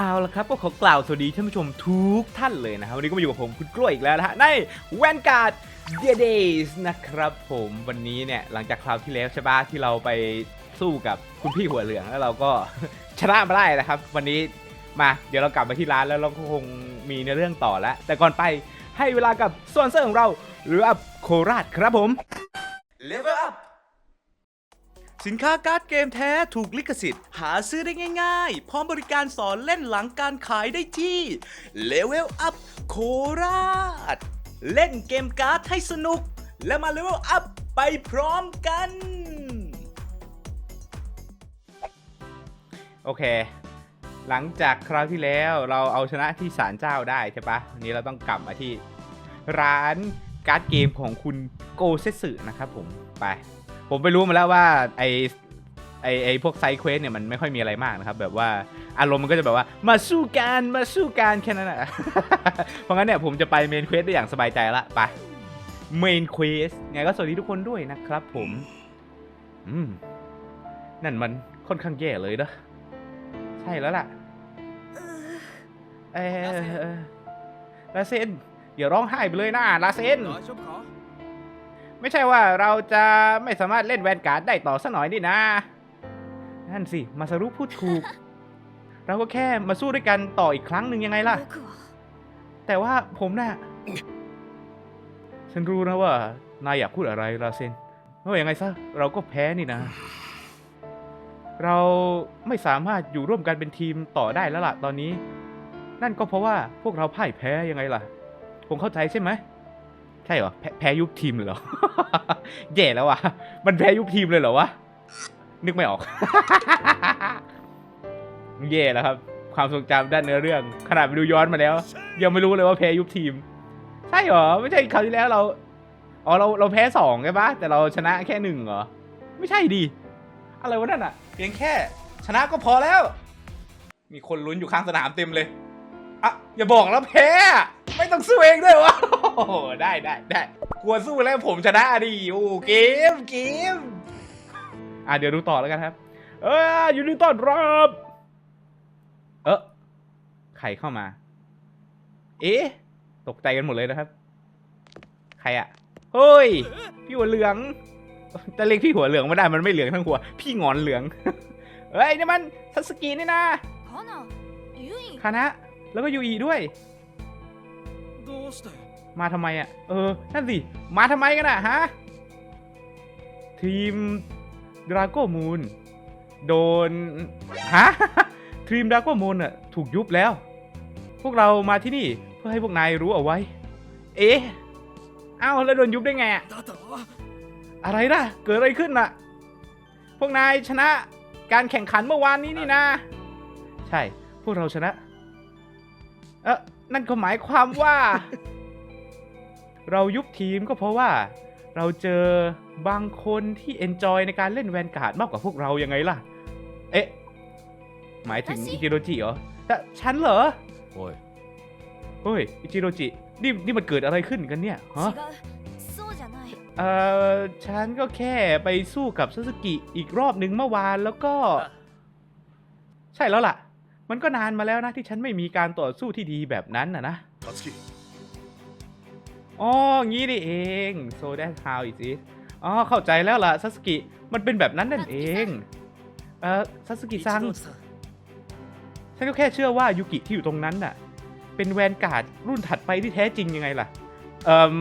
เอาละครับก็ขอกล่าวสวัสดีท่านผู้ชมทุกท่านเลยนะครับวันนี้ก็มาอยู่กับผมคุณกล้วยอีกแล้วนะฮะในแวนการ์ดเดเดย์นะครับผมวันนี้เนี่ยหลังจากคราวที่แล้วใช่ปะที่เราไปสู้กับคุณพี่หัวเหลืองแล้วเราก็ ชนะมาได้นะครับ วันนี้มาเดี๋ยวเรากลับมาที่ร้านแล้วเราก็คงมีในเรื่องต่อแล้ว แต่ก่อนไปให้เวลากับสปอนเซอร์ของเราหรืออัพโคราชครับผม Level Up สินค้าการ์ดเกมแท้ถูกลิขสิทธิ์ หาซื้อได้ง่ายๆ พร้อมบริการสอนเล่นหลังการขายได้ที่ Level Up โคราช เล่นเกมการ์ดให้สนุก และมา Level Up ไปพร้อมกัน โอเค หลังจากคราวที่แล้วเราเอาชนะที่ศาลเจ้าได้ใช่ปะวันนี้เราต้องกลับมาที่ ร้านการ์ดเกมของคุณโกเซสึนะครับผมไป ผมไปรู้มาแล้วว่าไอไอไอพวกไซด์เควสเนี่ยมันไม่ค่อยมีอะไรมากนะครับ แบบว่าอารมณ์มันก็จะแบบว่ามาสู้กันมาสู้กันแค่นั้นแหละเพราะงั้นเนี่ยผมจะไปเมนเควสได้อย่างสบายใจละไปเมนเควสไงก็สวัสดีทุกคนด้วยนะครับ ผมอืมนั่นมันค่อนข้างแย่เลยนะใช่แล้วล่ะเออลาเซนอย่าร้องไห้ไปเลยนะลาเซน ไม่ใช่ว่าเราจะไม่สามารถเล่นแวนการ์ดได้ต่อสักหน่อยนี่นะ นั่นสิ มาสรุพูดถูก เราก็แค่มาสู้ด้วยกันต่ออีกครั้งหนึ่งยังไงล่ะ แต่ว่าผมน่ะ ฉันรู้นะว่า นายอยากพูดอะไรลาเซนไม่ว่ายังไงซะ เราก็แพ้นี่นะ เราไม่สามารถอยู่ร่วมกันเป็นทีมต่อได้แล้วล่ะตอนนี้ นั่นก็เพราะว่าพวกเราพ่ายแพ้ยังไงล่ะผมเข้าใจใช่ไหม ใช่เหรอแพ้แพ้ยุบทีมเลยเหรอ แย่แล้วว่ะ มันแพ้ยุบทีมเลยเหรอวะ นึกไม่ออก แย่แล้วครับ ความทรงจำด้านเนื้อเรื่อง ขนาดไปดูย้อนมาแล้ว ยังไม่รู้เลยว่าแพ้ยุบทีม ใช่เหรอ ไม่ใช่คราวที่แล้วเรา อ๋อเราเราแพ้สองใช่ปะแต่เราชนะแค่หนึ่งเหรอ ไม่ใช่ดิอะไรวะนั่นอะเพียงแค่ ชนะก็พอแล้ว มีคนลุ้นอยู่ข้างสนามเต็มเลย อะอย่าบอกแล้วแพ้ไม่ต้องสู้เองด้วยวะโอ้ได้ได้ได้กลัวสู้แล้วผมชนะดิโอ้เกมเกมอะเดี๋ยวดูต่อแล้วกันครับ เอออยู่นี่ต้อนรับเออใครเข้ามา เอ๊ะตกใจกันหมดเลยนะครับ ใครอะเฮ้ย พี่หัวเหลืองแต่เรียกพี่หัวเหลืองไม่ได้มันไม่เหลืองทั้งหัว พี่งอนเหลืองเฮ้ยนี่มันซัสกีนี่นะคณะ แล้วก็ยูอีด้วย มาทำไมอะ เออ นั่นสิ มาทำไมกันอะฮะ ทีมดราโก้มูนโดน ฮะ ทีมดราโก้มูนอะ ถูกยุบแล้ว พวกเรามาที่นี่เพื่อให้พวกนายรู้เอาไว้ เอ๊ะเอ้าแล้วโดนยุบได้ไงอะ อะไรล่ะเกิดอะไรขึ้นอะ พวกนายชนะการแข่งขันเมื่อวานนี้นี่นะ ใช่ พวกเราชนะ เออนั่นก็หมายความว่า เรายุบทีมก็เพราะว่า เราเจอบางคนที่เอนจอยในการเล่นแวนการ์ดมากกว่าพวกเรายังไงล่ะ เอ๊ะ หมายถึงอิจิโรจิเหรอแต่ฉันเหรอโอ้ยโอ้ยอิจิโรจินี่นี่มันเกิดอะไรขึ้นกันเนี่ยฮะเออฉันก็แค่ไปสู้กับซูซูกิอีกรอบหนึ่งเมื่อวานแล้วก็ ใช่แล้วล่ะ มันก็นานมาแล้วนะที่ฉันไม่มีการต่อสู้ที่ดีแบบนั้นนะนะอ๋องี้นี่เอง so that's how it is อ๋อเข้าใจแล้วล่ะซัสกิ มันเป็นแบบนั้นนั่นเอง เออซัสกิซัง ฉันก็แค่เชื่อว่ายุกิที่อยู่ตรงนั้นน่ะ เป็นแวนการ์ดรุ่นถัดไปที่แท้จริงยังไงล่ะ เอ่อ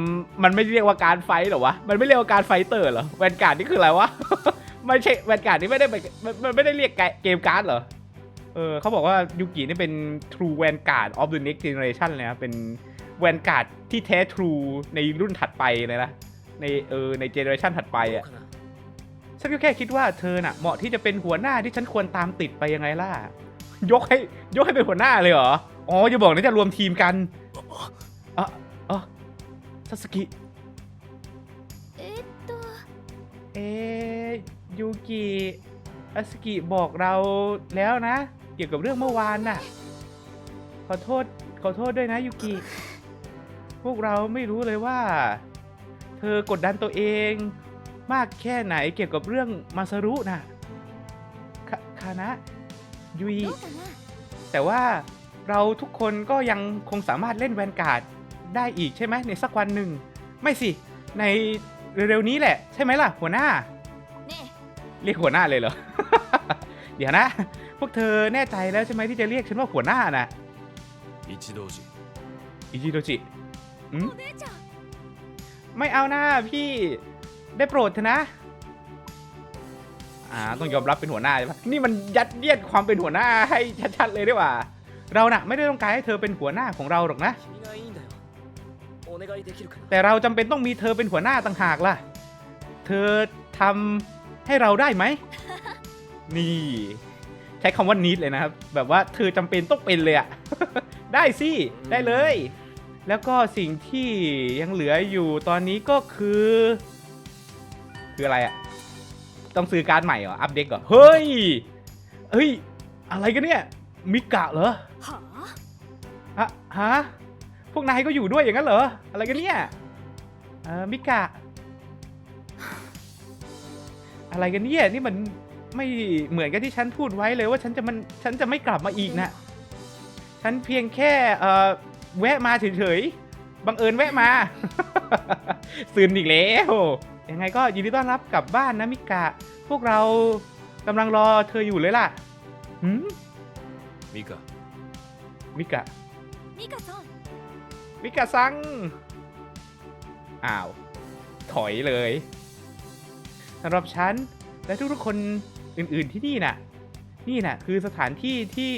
มันไม่เรียกว่าการไฟหรอวะ มันไม่เรียกว่าการไฟเตอร์หรอ แวนการ์ดนี่คืออะไรวะ ไม่ใช่แวนการ์ดนี่ไม่ได้ไม่ไม่ได้เรียกเกมการ์ดเหรอ เออเขาบอกว่ายูกินี่เป็น True Vanguard of the Next Generation เลยนะเป็นแวนการ์ดที่แท้ทรูในรุ่นถัดไปเลยนะในเออในเจเนอเรชันถัดไปอะฉันก็แค่คิดว่าเธอน่ะเหมาะที่จะเป็นหัวหน้าที่ฉันควรตามติดไปยังไงล่ะ ยกให้ยกให้เป็นหัวหน้าเลยเหรอ อ๋อจะบอกนะจะรวมทีมกันอ๋อซาสกิเอ๊ยูกิซาสกิบอกเราแล้วนะ เกี่ยวกับเรื่องเมื่อวานน่ะ ขอโทษ ขอโทษด้วยนะยูกิ พวกเราไม่รู้เลยว่า เธอกดดันตัวเอง มากแค่ไหนเกี่ยวกับเรื่องมาซารุน่ะคคานะยุยแต่ว่าเราทุกคนก็ยังคงสามารถเล่นแวนการ์ดได้อีกใช่ไหมในสักวันหนึ่ง ไม่สิ ในเร็วๆนี้แหละ ใช่ไหมล่ะ หัวหน้าเรียกหัวหน้าเลยเหรอ เดี๋ยวนะ พวกเธอแน่ใจแล้วใช่ไหมที่จะเรียกฉันว่าหัวหน้านะอิจิโดจิอิจิโดจิไม่เอาหน้าพี่ได้โปรดเถอะนะ อ่า ต้องยอมรับเป็นหัวหน้าใช่ปะนี่มันยัดเยียดความเป็นหัวหน้าให้ชัดๆเลยดีกว่า เราน่ะ ไม่ได้ต้องการให้เธอเป็นหัวหน้าของเราหรอกนะ แต่เราจำเป็นต้องมีเธอเป็นหัวหน้าต่างหากล่ะ เธอทำให้เราได้ไหม นี่ ช้คำว่านิดเลยนะครับ แบบว่าเธอจำเป็นต้องเป็นเลยอะ ได้สิ ได้เลย แล้วก็สิ่งที่ยังเหลืออยู่ตอนนี้ก็คือ คืออะไรอะต้องซื้อการดใหม่เหรอ อัปเดตก่อนเฮ้ย เฮ้ย อะไรกันเนี่ย มิกะเหรอはあฮะฮะ พวกนายก็อยู่ด้วยอย่างนั้นเหรอ อะไรกันเนี่ยเออมิกะ อะไรกันเนี่ย นี่มัน ไม่เหมือนกับที่ฉันพูดไว้เลยว่าฉันจะมันฉันจะไม่กลับมาอีกนะ ฉันเพียงแค่เอ่แวะมาเฉยๆบังเอิญแวะมาซึนอีกแล้วยังไงก็ยินดีต้อนรับกลับบ้านนะมิกะ พวกเรากำลังรอเธออยู่เลยล่ะหืมมิกะมิกะมิกะซังมิกะซังอ้าว ถอยเลยสำหรับฉันและทุกๆคน อื่นๆที่นี่น่ะ นี่น่ะ คือสถานที่ที่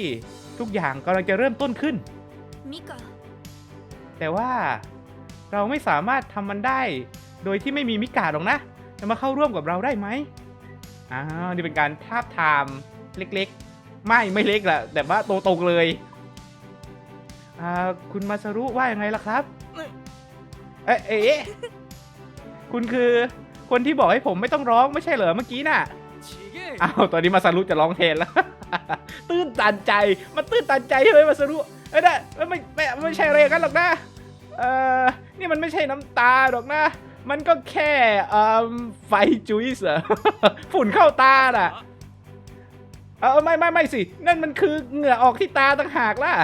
ทุกอย่างกำลังจะเริ่มต้นขึ้น มิกาแต่ว่าเราไม่สามารถทำมันได้ โดยที่ไม่มีมิกาหรอกนะ จะมาเข้าร่วมกับเราได้ไหมอ้าวนี่เป็นการทาบทามเล็กๆ ไม่ไม่เล็กละแต่ว่าโตๆเลยอ่าคุณมาสรุว่ายังไงล่ะครับ เอ๊ะเอ๊ะคุณคือคนที่บอกให้ผมไม่ต้องร้องไม่ใช่เหรอเมื่อกี้น่ะ อ้าวตอนนี้มาซารุจะร้องแทนแล้ว ตื้นตันใจ มันตื้นตันใจใช่ไหมมาซารุเอ้ยนะไม่ไม่ไม่ไม่ใช่อะไรอย่างนั้นหรอกนะเออนี่มันไม่ใช่น้ำตาหรอกนะ มันก็แค่เอ่อไฟจุ๊ยส์เหรอฝุ่นเข้าตาน่ะเออไม่ไม่ไม่สิ นั่นมันคือเหงื่อออกที่ตาต่างหากล่ะ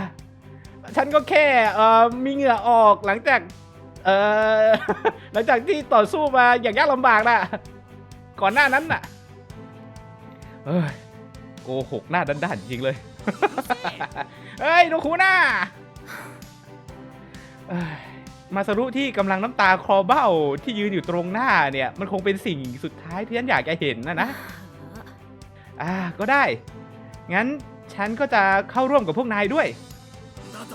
ฉันก็แค่เอ่อมีเหงื่อออกหลังจากเอ่อหลังจากที่ต่อสู้มาอย่างยากลำบากน่ะ ก่อนหน้านั้นน่ะ เอ้ยโกหกหน้าด้านๆจริงเลย เอ้ยดูคูหน้าเอ้ยมาสรุที่กำลังน้ำตาคลอเบ้าที่ยืนอยู่ตรงหน้าเนี่ย มันคงเป็นสิ่งสุดท้ายที่ฉันอยากจะเห็นนะนะ อ่าก็ได้ งั้นฉันก็จะเข้าร่วมกับพวกนายด้วยだと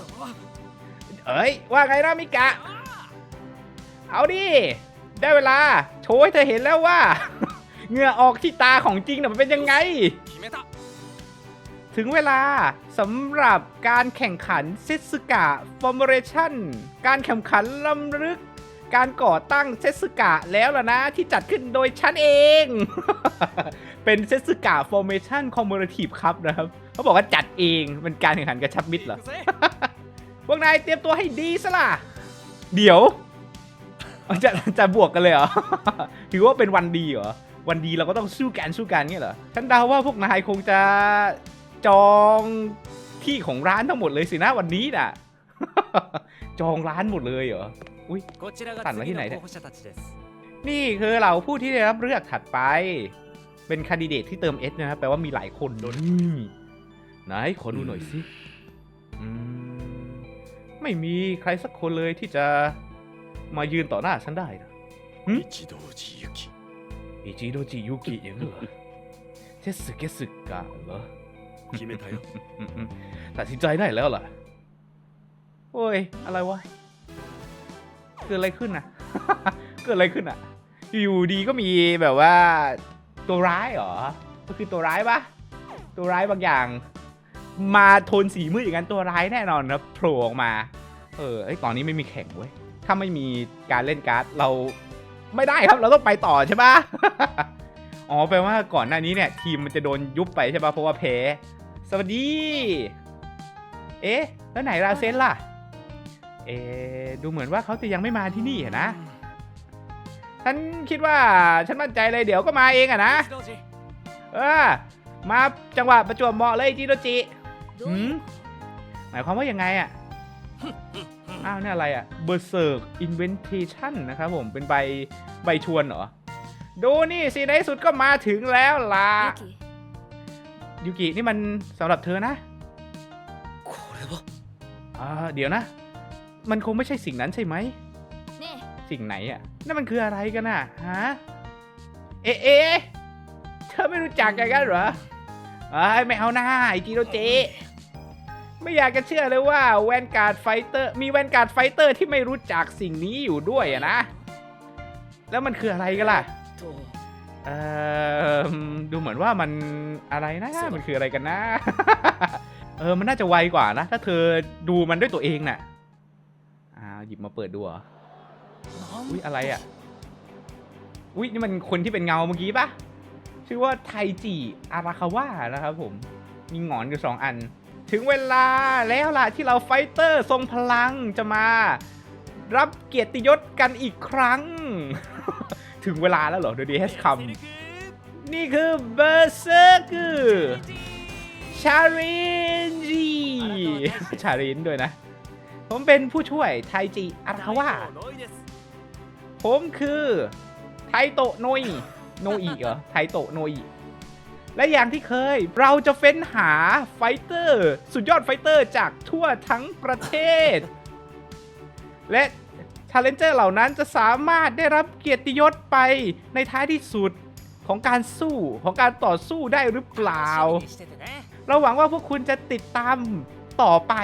เอ้ย ว่าไงนะมิกะ เอาดิ ได้เวลา โชว์ให้เธอเห็นแล้วว่า เงื่อออกที่ตาของจริงน่ะมันเป็นยังไง ถึงเวลาสำหรับการแข่งขันเซิสกะฟอร์มเรชั่น การแข่งขันลำลึก การก่อตั้งเซสกะแล้วล่ะนะ ที่จัดขึ้นโดยฉันเอง เป็นเซสกะฟอร์เมชั่นคอมมูนิทีฟครับนะครับ เขาบอกว่าจัดเองเป็นการแข่งขันกระชับมิตรเหรอ พวกนายเตรียมตัวให้ดีซะล่ะ เดี๋ยวจะจะบวกกันเลยเหรอ ถือว่าเป็นวันดีเหรอ วันดีเราก็ต้องสู้กันสู้กันเงี้ยเหรอฉันเดาว่าพวกนายคงจะจองที่ของร้านทั้งหมดเลยสินะวันนี้น่ะ จองร้านหมดเลยเหรออุ้ยตัดมาที่ไหนเนี่ยนี่คือเราผู้ที่ได้รับเลือกถัดไป เป็นคันดิเดตที่เติมเอสนะครับแปลว่ามีหลายคนโดนไหนขอดูหน่อยสิไม่มีใครสักคนเลยที่จะมายืนต่อหน้าฉันได้นะ อิจิโนจิยุกิอย่างนั้นเหรอเทสึเกสึกะเหรอคิเมทายตัดสินใจได้แล้วล่ะโอ้ย อะไรวะ เกิดอะไรขึ้นน่ะ เกิดอะไรขึ้นน่ะ อยู่ดีก็มีแบบว่า ตัวร้ายเหรอ ก็คือตัวร้ายปะตัวร้ายบางอย่าง มาโทนสีมืดอย่างนั้นตัวร้ายแน่นอนนะโผล่ออกมา เออไอตอนนี้ไม่มีแข่งเว้ย ถ้าไม่มีการเล่นการ์ดเรา ไม่ได้ครับเราต้องไปต่อใช่ปะ อ๋อแปลว่าก่อนหน้านี้เนี่ย ทีมมันจะโดนยุบไปใช่ปะเพราะว่าแพ้สวัสดี เอ๊ะ แล้วไหนราเซนล่ะ เอ๊ะดูเหมือนว่าเขาจะยังไม่มาที่นี่นะ ฉันคิดว่าฉันมั่นใจเลยเดี๋ยวก็มาเองอะนะ เออ มาจังหวะประจวบเหมาะเลยจิโรจิหมายความว่ายังไงอะ อ้าวเนี่ยอะไรอะ่ะเบอร์เซิร์กอินเวนเทชันนะครับผมเป็นใบใบชวนเหรอ ดูนี่สิในสุดก็มาถึงแล้วล่ะยูกินี่มันสำหรับเธอนะอ่าเดี๋ยวนะ มันคงไม่ใช่สิ่งนั้นใช่ไหมสิ่งไหนอะ่ะนั่นมันคืออะไรกันอะฮะเอ๊ะเธอไม่รู้จักกันกันเหรอไอ้ไม่เอาหน้าไอจีโรเจ ไม่อยากจะเชื่อเลยว่าแวนการ์ดไฟเตอร์มีแวนการ์ดไฟเตอร์ที่ไม่รู้จักสิ่งนี้อยู่ด้วยนะ แล้วมันคืออะไรกันล่ะเออดูเหมือนว่ามันอะไรนะมันคืออะไรกันนะ เออมันน่าจะไวกว่านะ ถ้าเธอดูมันด้วยตัวเองน่ะอ่าหยิบมาเปิดดูเหรออุ้ยอะไรอะอุ้ยนี่มันคนที่เป็นเงาเมื่อกี้ปะชื่อว่าไทจิอาราคาว่านะครับผม มีหงอนอยู่สองอัน ถึงเวลาแล้วล่ะที่เราไฟเตอร์ทรงพลังจะมา รับเกียรติยศกันอีกครั้ง ถึงเวลาแล้วเหรอเดดีเฮสคัมนี่คือเบอร์เซอร์คือชารินจีชารินด้วยนะ ผมเป็นผู้ช่วยไทจิอาราวาผมคือไทโตโนยโนอีเหรอไทโตโนอี และอย่างที่เคย เราจะเฟ้นหาไฟเตอร์ สุดยอดไฟเตอร์จากทั่วทั้งประเทศ และชาเลนเจอร์เหล่านั้นจะสามารถได้รับเกียรติยศไปในท้ายที่สุดของการสู้ของการต่อสู้ได้หรือเปล่า เราหวังว่าพวกคุณจะติดตามต่อไป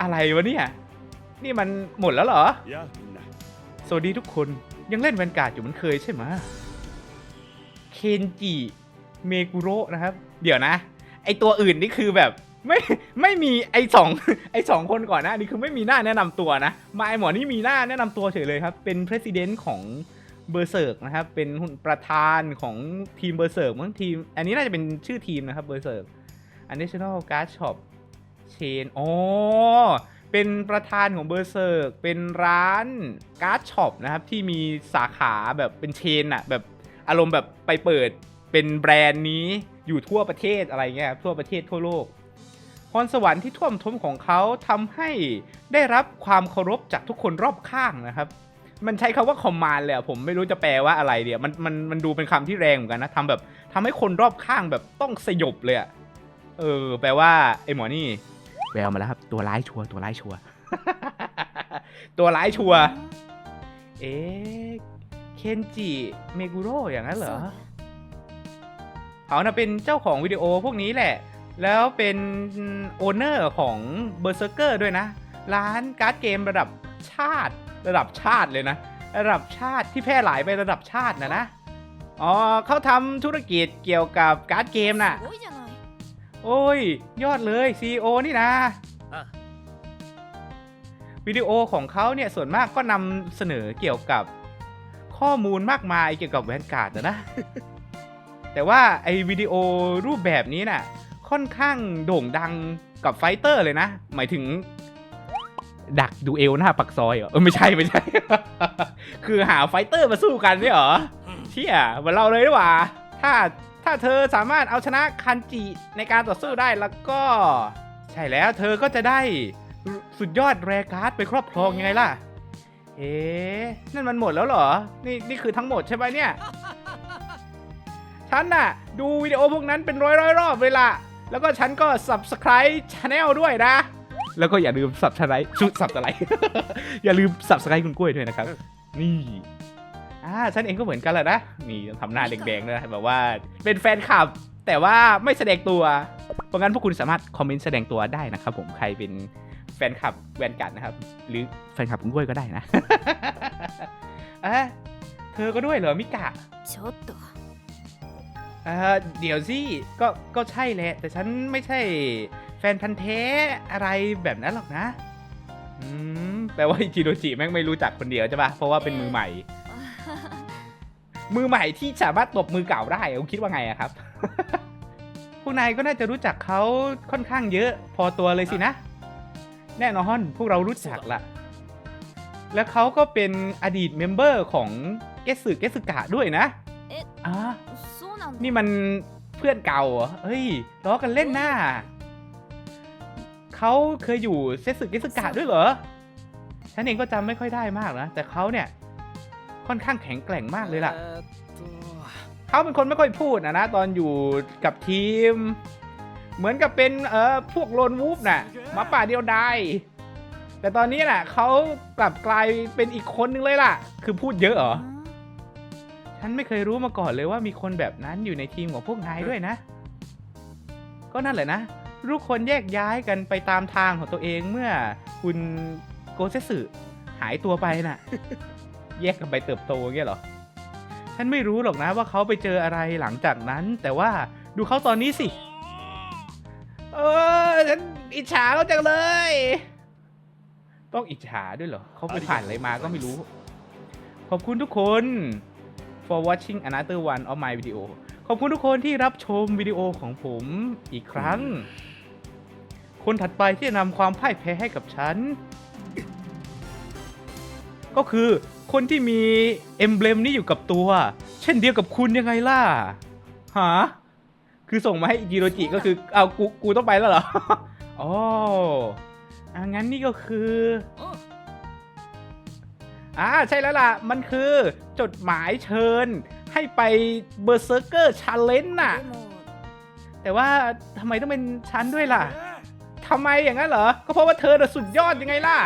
อะไรวะเนี่ย นี่มันหมดแล้วเหรอ สวัสดีทุกคนยังเล่นแวนการ์ดอยู่เหมือนเคยใช่ไหม คนจิเมกุโระนะครับ เดี๋ยวนะ ไอตัวอื่นนี่คือแบบไม่ไม่มีไอสองไอสองคนก่อนหนะนี่คือไม่มีหน้าแนะนำตัวนะ มาไอหมอนี่มีหน้าแนะนำตัวเฉยเลยครับ เป็นประธานของเบอร์เซิร์กนะครับ เป็นประธานของทีมเบอร์เซิร์กมั้งทีม อันนี้น่าจะเป็นชื่อทีมนะครับเบอร์เซิร์ก Additional Card Shop Chain อ๋อเป็นประธานของเบอร์เซิร์กเป็นร้านการ์ดช็อปนะครับที่มีสาขาแบบเป็นเชนอะแบบ อารมณ์แบบไปเปิดเป็นแบรนด์นี้อยู่ทั่วประเทศอะไรเงี้ยครับทั่วประเทศทั่วโลกพรสวรรค์ที่ท่วมท้นของเขาทำให้ได้รับความเคารพจากทุกคนรอบข้างนะครับ มันใช้คาว่าคอมมานเลยอะผมไม่รู้จะแปลว่าอะไรเดียวมันมันมันดูเป็นคำที่แรงเหมือนกันนะทำแบบทำให้คนรอบข้างแบบต้องสยบเลยอะเออ แปลว่าไอหมอนี่แววมาแล้วครับ ตัวร้ายชัวร์ตัวร้ายชัวร์ตัวร้ายชัวร์เอ๊ะเคนจิเมกุโรอย่างนั้นเหรอ เขาเป็นเจ้าของวิดีโอพวกนี้แหละ แล้วเป็นโอนเนอร์ของเบอร์เซอร์เกอร์ด้วยนะ ร้านการ์ดเกมระดับชาติ ระดับชาติเลยนะ ระดับชาติที่แพร่หลายไประดับชาตินะนะ อ๋อเขาทำธุรกิจเกี่ยวกับการ์ดเกมน่ะ โอ้ย ยอดเลยซีโอนี่นะวิดีโอของเขาเนี่ยส่วนมากก็นำเสนอเกี่ยวกับ ข้อมูลมากมายเกี่ยวกับแวนการ์ดนะ แต่ว่าไอวิดีโอรูปแบบนี้น่ะ ค่อนข้างโด่งดังกับไฟเตอร์เลยนะ หมายถึง ดักดูเอลหน้าปักซอยเหรอ เออไม่ใช่ไม่ใช่ คือหาไฟเตอร์มาสู้กันนี่เหรอเชี่ยเหมือนเราเลยดีกว่า ถ้าถ้าเธอสามารถเอาชนะคันจิในการต่อสู้ได้แล้วก็ ใช่แล้วเธอก็จะได้สุดยอดแรการ์ดไปครอบครองยังไงล่ะ เอ๊ะนั่นมันหมดแล้วเหรอ นี่นี่คือทั้งหมดใช่ไหมเนี่ย ฉันน่ะ ดูวิดีโอพวกนั้นเป็นร้อยร้อยๆรอบเลยล่ะ แล้วก็ฉันก็ subscribe channel ด้วยนะ แล้วก็อย่าลืม subscribe ชุด subscribe อย่าลืม subscribe คุณกล้วยด้วยนะครับ นี่อ่าฉันเองก็เหมือนกันแหละนะ นี่ต้องทำหน้าแดงๆด้วยนะแบบว่าเป็นแฟนคลับ แต่ว่าไม่แสดงตัว เพราะงั้นพวกคุณสามารถคอมเมนต์แสดงตัวได้นะครับผมใครเป็น แฟนคลับแวนกัดนะครับ หรือแฟนคลับคุณกล้วยก็ได้นะ อ่ะเธอก็ด้วยเหรอมิกะ ちょっと เออเดี๋ยวสิ ก็ ก็ใช่แหละ แต่ฉันไม่ใช่แฟนพันธ์แท้อะไรแบบนั้นหรอกนะ อืม แปลว่าอิจิโรจิแม่งไม่รู้จักคนเดียวใช่ปะเพราะว่าเป็นมือใหม่ มือใหม่ที่สามารถตบมือเก่าได้คุณคิดว่าไงอะครับ พวกนายก็น่าจะรู้จักเขาค่อนข้างเยอะ พอตัวเลยสินะ แน่นอนพวกเรารู้จักละ แล้วเขาก็เป็นอดีตเมมเบอร์ของเกสึเกสึกะด้วยนะอะนี่มันเพื่อนเก่าเฮ้ยล้อกันเล่นหน้า เขาเคยอยู่เซสึเกสึกะด้วยเหรอ ฉันเองก็จำไม่ค่อยได้มากนะ แต่เขาเนี่ย ค่อนข้างแข็งแกร่งมากเลยล่ะ เขาเป็นคนไม่ค่อยพูดนะนะ ตอนอยู่กับทีม เหมือนกับเป็นเออพวกโลนวูฟน่ะหมาป่าเดียวดายแต่ตอนนี้น่ะเขากลับกลายเป็นอีกคนนึงเลยล่ะ คือพูดเยอะเหรอ ฉันไม่เคยรู้มาก่อนเลยว่ามีคนแบบนั้นอยู่ในทีมของพวกนายด้วยนะ ก็นั่นแหละนะทุกคนแยกย้ายกันไปตามทางของตัวเองเมื่อคุณโกเซสึหายตัวไปน่ะ แยกกันไปเติบโตเงี้ยเหรอ ฉันไม่รู้หรอกนะว่าเขาไปเจออะไรหลังจากนั้น แต่ว่าดูเขาตอนนี้สิ เออฉันอิจฉาเขาจังเลย ต้องอิจฉาด้วยเหรอเขาไปผ่านอะไรมาก็ไม่รู้ ขอบคุณทุกคน for watching another one of my video ขอบคุณทุกคนที่รับชมวิดีโอของผมอีกครั้ง คนถัดไปที่จะนำความพ่ายแพ้ให้กับฉัน ก็คือคนที่มีเอมเบลมนี้อยู่กับตัว เช่นเดียวกับคุณยังไงล่ะ หา คือส่งมาให้อิจิโรจิก็คือเอากูกูต้องไปแล้วเหรออ๋ออ่างั้นนี่ก็คืออ่าใช่แล้วล่ะ มันคือจดหมายเชิญ ให้ไปเบอร์เซอร์เกอร์ชาเลนจ์น่ะ แต่ว่าทำไมต้องเป็นฉันด้วยล่ะทำไมอย่างนั้นเหรอ ก็เพราะว่าเธอน่ะสุดยอดยังไงล่ะ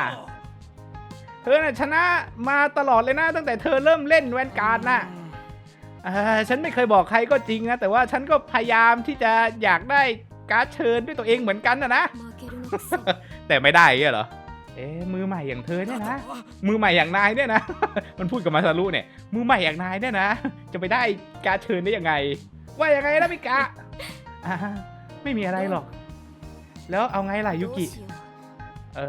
เธอน่ะชนะมาตลอดเลยนะตั้งแต่เธอเริ่มเล่นแวนการ์ดน่ะ ฉันไม่เคยบอกใครก็จริงนะแต่ว่าฉันก็พยายามที่จะอยากได้การเชิญด้วยตัวเองเหมือนกันนะนะ แต่ไม่ได้เหรอ เอ๊มือใหม่อย่างเธอเนี่ยนะ มือใหม่อย่างนายเนี่ยนะ มันพูดกับมาซารุเนี่ย มือใหม่อย่างนายเนี่ยนะ จะไปได้การเชิญได้ยังไง ว่ายังไงนะพิกะไม่มีอะไรหรอก แล้วเอาไงล่ะยุกิ เอ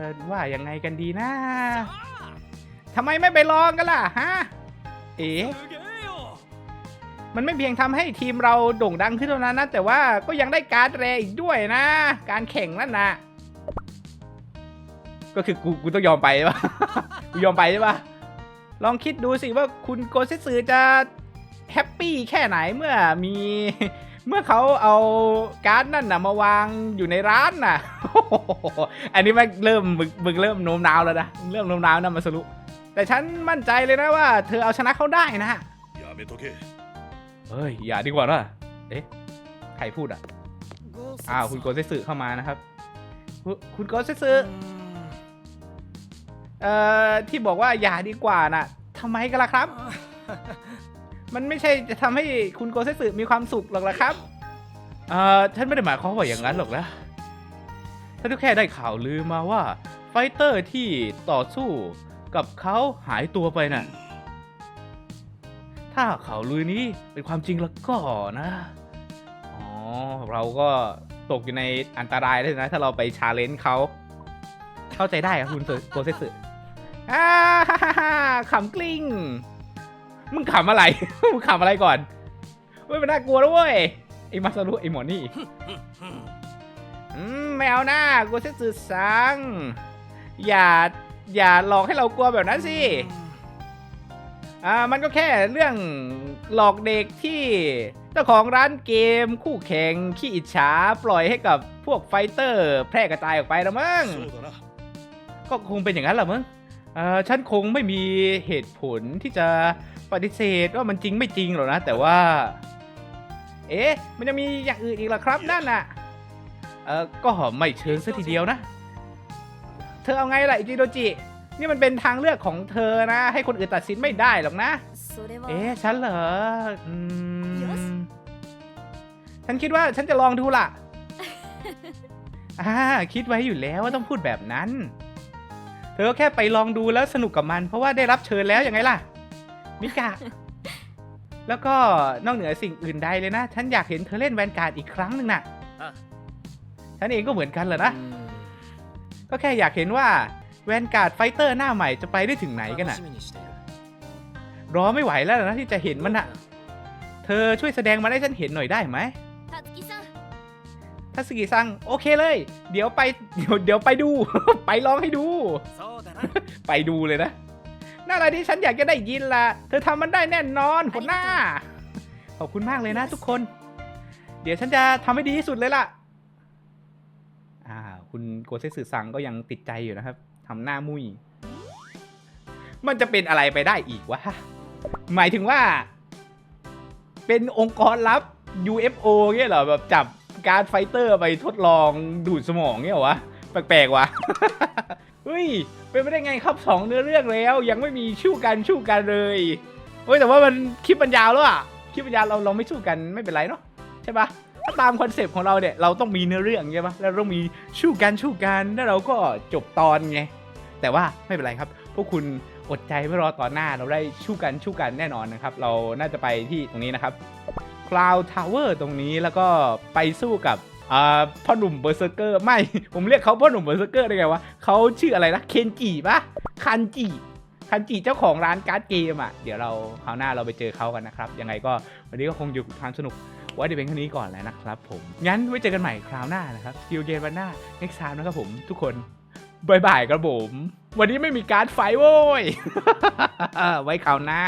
อว่ายังไงกันดีนะทำไมไม่ไปลองกันล่ะฮะ เอ๋ มันไม่เพียงทำให้ทีมเราโด่งดังขึ้นเท่านั้นนะ แต่ว่าก็ยังได้การ์ดแรอีกด้วยนะ การแข่งนั่นนะก็คือกูกูต้องยอมไปใช่ปะกูยอมไปใช่ปะลองคิดดูสิว่าคุณโกเซซือจะแฮปปี้แค่ไหนเมื่อมีเมื่อเขาเอาการ์ดนั่นน่ะมาวางอยู่ในร้านน่ะ อันนี้มันเริ่มมึงมึงเริ่มโน้มน้าวแล้วนะเริ่มโน้มน้าวนะมาสรุ แต่ฉันมั่นใจเลยนะว่า เธอเอาชนะเขาได้นะ เฮ้ย อย่าดีกว่านะเอ๊ะ ใครพูดอะ อ้าว คุณโกเซสึเข้ามานะครับ คุณโกเซสึเอ่อ ที่บอกว่าอย่าดีกว่าน่ะทำไมกันล่ะครับ มันไม่ใช่จะทำให้คุณโกเซสึมีความสุขหรอกล่ะครับ เอ่อ ฉันไม่ได้หมายความว่าอย่างนั้นหรอกนะฉันแค่ได้ข่าวลือมาว่าไฟเตอร์ที่ต่อสู้กับเขาหายตัวไปน่ะ ถ้าข่าวลือนี้เป็นความจริงแล้วก็นะ อ๋อ เราก็ตกอยู่ในอันตรายเลยนะ ถ้าเราไปชาเลนจ์เขาเข้าใจได้ครับคุณโกเซสึอ่าฮ่าฮ่าขำกลิ้ง มึงขำอะไร มึงขำอะไรก่อนเว้ยมันน่ากลัวแล้วเว้ยไอ้มาซารุไอ้หมอนี่อืมไม่เอาหน้าโกเซสึซังอย่าอย่าหลอกให้เรากลัวแบบนั้นสิ อ่า มันก็แค่เรื่องหลอกเด็กที่เจ้าของร้านเกมคู่แข่งขี้อิจฉาปล่อยให้กับพวกไฟเตอร์ แพร่กระจายออกไปแล้วมั้ง そうだな ก็คงเป็นอย่างนั้นแหละมั้งเอ่อฉันคงไม่มีเหตุผลที่จะปฏิเสธว่ามันจริงไม่จริงหรอกนะ แต่ว่า เอ๊ะ มันจะมีอย่างอื่นอีกเหรอครับนั่นน่ะ เออก็ไม่เชิงซะทีเดียวนะ เธอเอาไงล่ะอิจิโรจิ นี่มันเป็นทางเลือกของเธอนะ ให้คนอื่นตัดสินไม่ได้หรอกนะ เอ๊ะฉันเหรออืมฉันคิดว่าฉันจะลองดูล่ะอ่าคิดไว้อยู่แล้วว่าต้องพูดแบบนั้น เธอก็แค่ไปลองดูแล้วสนุกกับมัน เพราะว่าได้รับเชิญแล้วยังไงล่ะ มิกะ แล้วก็นอกเหนือสิ่งอื่นใดเลยนะ ฉันอยากเห็นเธอเล่นแวนการ์ดอีกครั้งหนึ่งนะ่ะฉันเองก็เหมือนกันเหรอนะ ก็แค่อยากเห็นว่า แวนการ์ดไฟเตอร์หน้าใหม่จะไปได้ถึงไหนกันอะรอไม่ไหวแล้วนะที่จะเห็นมันอะเธอช่วยแสดงมาให้ฉันเห็นหน่อยได้ไหมทัสกิซังโอเคเลย เดี๋ยวไปเดี๋ยวเดี๋ยวไปดู ไปลองให้ดู ไปดูเลยนะน่าอะไรที่ฉันอยากจะได้ยินละเธอทำมันได้แน่นอนคนหน้า ขอบคุณมากเลยนะทุกคน เดี๋ยวฉันจะทำให้ดีที่สุดเลยล่ะ อ่า คุณโกเซสึซังก็ยังติดใจอยู่นะครับำหน้ามุย มันจะเป็นอะไรไปได้อีกวะ หมายถึงว่า เป็นองค์กรลับ UFO เงี้ยเหรอแบบจับการดไฟเตอร์ไปทดลองดูดสมองเงี้ยเหรอวะ แปลกๆวะเฮ้ย เป็นไปได้ไงครับสองเนื้อเรื่องแล้ว ยังไม่มีชู้กันชู้กันเลยเฮ้ยแต่ว่ามันคลิปมันยาวแล้วอะคลิปมันยาวเราเราไม่สู้กันไม่เป็นไรเนาะใช่ปะถ้าตามคอนเซปต์ของเราเนี่ยเราต้องมีเนื้อเรื่องใช่ปะแล้วเราต้องมีชู้กันชู้กันแล้วเราก็จบตอนไง แต่ว่าไม่เป็นไรครับ พวกคุณอดใจไม่รอตอนหน้าเราได้ชู้กันชู้กันแน่นอนนะครับ เราน่าจะไปที่ตรงนี้นะครับ Cloud Tower ตรงนี้แล้วก็ไปสู้กับพ่อหนุ่มเบอร์เซอร์เกอร์ไม่ ผมเรียกเขาพ่อหนุ่มเบอร์เซอร์เกอร์ได้ไงวะเขาชื่ออะไรนะเคนจิปะคันจิคันจิเจ้าของร้านการ์ดเกมอะ เดี๋ยวเราคราวหน้าเราไปเจอเขากันนะครับ ยังไงก็วันนี้ก็คงอยู่กับความสนุกไว้เพียงเท่านี้ก่อนแล้วนะครับผม งั้นไว้เจอกันใหม่คราวหน้านะครับสกิลเกมวันหน้า next time นะครับผมทุกคน บายบายครับผม วันนี้ไม่มีการ์ดไฟโว้ย ไว้คราวหน้า